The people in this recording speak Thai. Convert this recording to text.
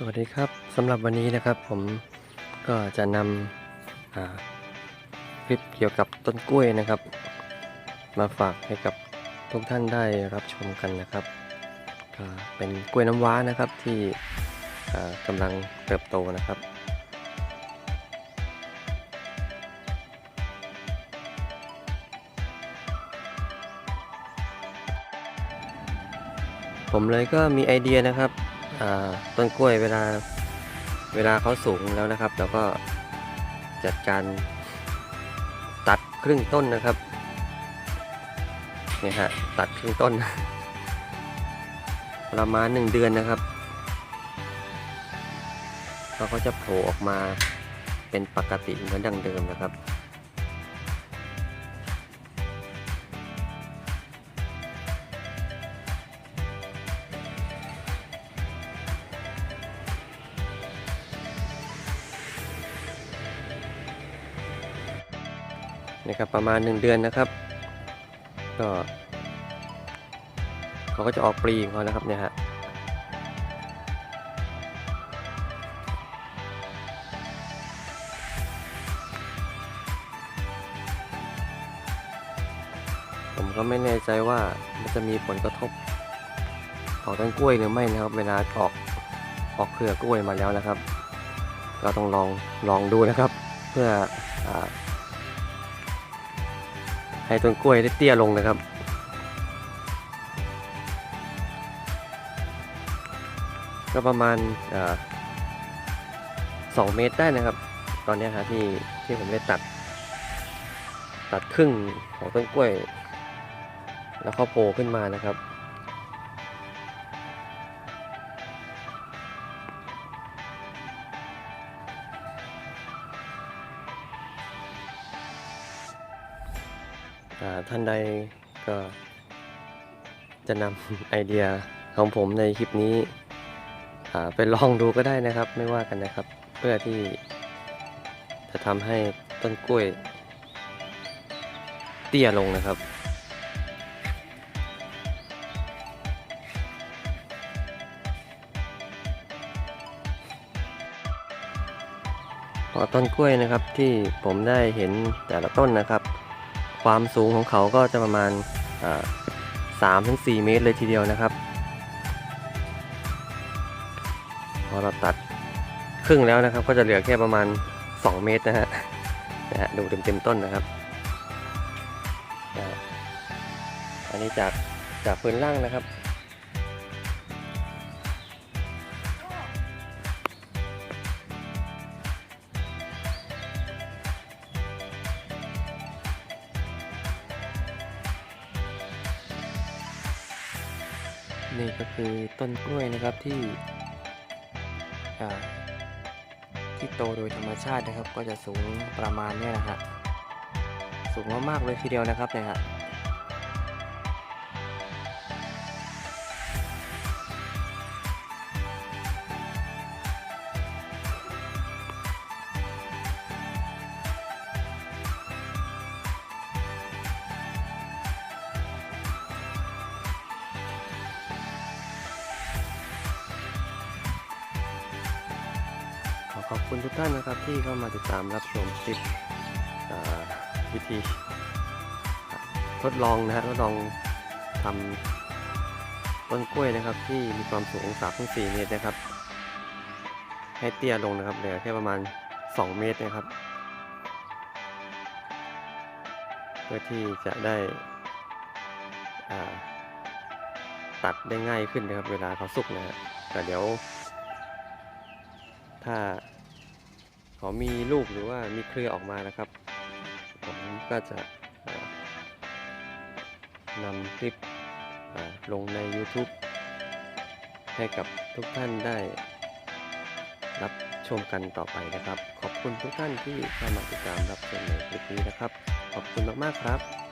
สวัสดีครับสำหรับวันนี้นะครับผมก็จะนำคลิปเกี่ยวกับต้นกล้วยนะครับ มาฝากให้กับทุกท่านได้รับชมกันนะครับก็เป็นกล้วยน้ำว้านะครับที่กำลังเติบโตนะครับผมเลยก็มีไอเดียนะครับ ต้นกล้วยเวลาเวลาเขาสูงแล้วนะครับเราก็จัดการตัดครึ่งต้นนะครับเนี่ยฮะตัดครึ่งต้น ประมาณหนึ่งเดือนนะครับเราก็จะโผล่ออกมาเป็นปกติเหมือนดังเดิมนะครับ นะครับประมาณ 1 เดือนนะครับ ก็เขาก็จะออกปลีของเขานะครับเนี่ยฮะผมก็ไม่แน่ใจว่ามันจะมีผลกระทบต่อต้นกล้วยหรือไม่นะครับ เวลาออกออกเครือกล้วยมาแล้วนะครับเราต้องลองลองดูนะครับ เพื่ออ ให้ต้นกล้วยได้เตี้ยลงนะครับ ก็ประมาณสองเมตรได้นะครับ ตอนนี้ครับที่ที่ผมได้ตัด ตัดครึ่งของต้นกล้วย แล้วเขาโผล่ขึ้นมานะครับ ท่านใดก็จะนำไอเดียของผมในคลิปนี้ไปลองดูก็ได้นะครับไม่ว่ากันนะครับ เพื่อที่จะทำให้ต้นกล้วย เตี้ยลงนะครับพอต้นกล้วยนะครับที่ผมได้เห็นแต่ละต้นนะครับ ความสูงของเขาก็จะประมาณสามถึงสี่เมตรเลยทีเดียวนะครับ พอเราตัดครึ่งแล้วนะครับ ก็จะเหลือแค่ประมาณ 2 เมตรนะฮะนะฮะดูเต็มเต็มๆต้นนะครับ อันนี้จากจากพื้นล่างนะครับ นี่ก็คือต้นกล้วยนะครับที่ที่โตโดยธรรมชาตินะครับ ก็จะสูงประมาณนี้นะฮะสูงมากๆเลยทีเดียวนะครับเนี่ยฮะ ขอบคุณทุกท่านนะครับที่เข้ามาติดตามรับชมคลิปวิธี ทดลองนะฮะทดลองทำต้นกล้วยนะครับ ที่มีความสูง3-4เมตรนะครับ ให้เตี้ยลงนะครับเหลือแค่ประมาณ 2 เมตรนะครับ เพื่อที่จะได้ตัดได้ง่ายขึ้นนะครับ เวลาเขาสุกนะฮะแต่เดี๋ยว ถ้า เขามีลูกหรือว่ามีเครือออกมานะครับ ผมก็จะนำคลิปลงใน YouTube ให้กับทุกท่านได้รับชมกันต่อไปนะครับ ขอบคุณทุกท่านที่เข้ามาติดตามรับชมในคลิปนี้นะครับ ขอบคุณมากๆครับ